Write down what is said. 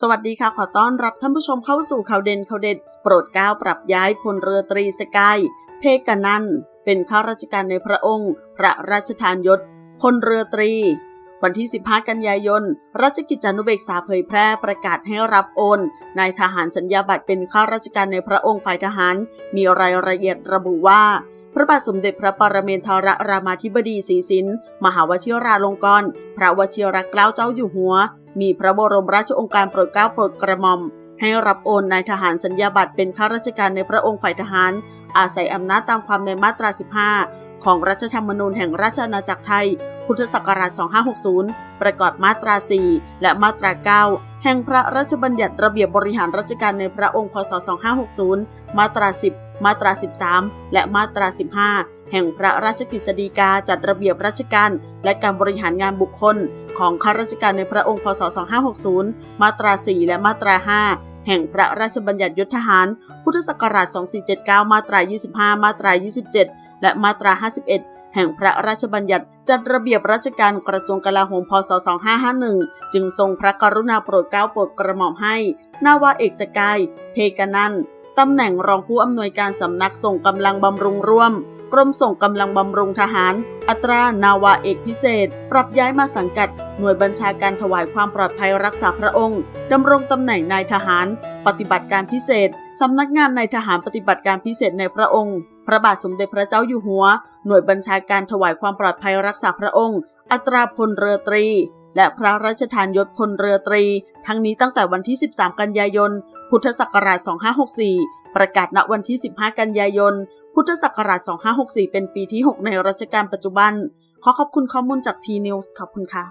สวัสดีค่ะ ขอต้อนรับท่านผู้ชมเข้าสู่ข่าวเด่นข่าวเด็ด โปรดเกล้าปรับย้ายพลเรือตรีสกาย เพกนันเป็นข้าราชการในพระองค์ พระราชทานยศพลเรือตรี วันที่ 15 กันยายน ราชกิจจานุเบกษาเผยแพร่ประกาศให้รับโอน นายทหารสัญญาบัตรเป็นข้าราชการในพระองค์ฝ่ายทหาร มีรายละเอียดระบุว่าพระบาทสมเด็จพระปรเมนทรรามาธิบดีศรีสิน มหาวชิราลงกรณ์ พระวชิรเกล้าเจ้าอยู่หัว มีพระบรมราชโองการโปรดเกล้าโปรดกระหม่อม ให้รับโอนนายทหารสัญญาบัตรเป็นข้าราชการในพระองค์ฝ่ายทหาร อาศัยอำนาจตามความในมาตรา 15 ของรัฐธรรมนูญแห่งราชอาณาจักรไทย พุทธศักราช 2560 ประกอบมาตรา 4 และมาตรา 9 แห่งพระราชบัญญัติระเบียบบริหารราชการในพระองค์ พศ 2560 มาตรา 10 มาตรา 13 และมาตรา 15 แห่งพระราชกฤษฎีกาจัดระเบียบราชการ และการบริหารงานบุคคล ของข้าราชการในพระองค์พศ 2560 มาตรา 4 และมาตรา 5 แห่งพระราชบัญญัติยศทหาร พุทธศักราช 2479 มาตรา 25 มาตรา 27 และมาตรา 51แห่งพระราชบัญญัติจัดระเบียบราชการกระทรวงกลาโหมพศ 2551 จึงทรงพระกรุณาโปรดเกล้าโปรดกระหม่อมให้ นาวาเอกสกาย เพกานัน ตำแหน่งรองผู้อำนวยการสำนักส่งกำลังบำรุงร่วม กรมส่งกำลังบำรุงทหาร อัตรานาวาเอกพิเศษ ปรับย้ายมาสังกัด หน่วยบัญชาการถวายความปลอดภัยรักษาพระองค์ดำรงตำแหน่งนายทหาร ปฏิบัติการพิเศษสำนักงานนายทหารปฏิบัติการพิเศษในพระองค์ พระบาทสมเด็จพระเจ้าอยู่หัว หน่วยบัญชาการถวายความปลอดภัยรักษาพระองค์ อัตราพลเรือตรี และพระราชทานยศพลเรือตรี ทั้งนี้ตั้งแต่วันที่ 13 กันยายน พุทธศักราช 2564 ประกาศณวันที่ 15 กันยายน พุทธศักราช 2564 เป็นปีที่ 6 ในรัชกาลปัจจุบัน ขอขอบคุณข้อมูลจากทีนิวส์ขอบคุณค่ะ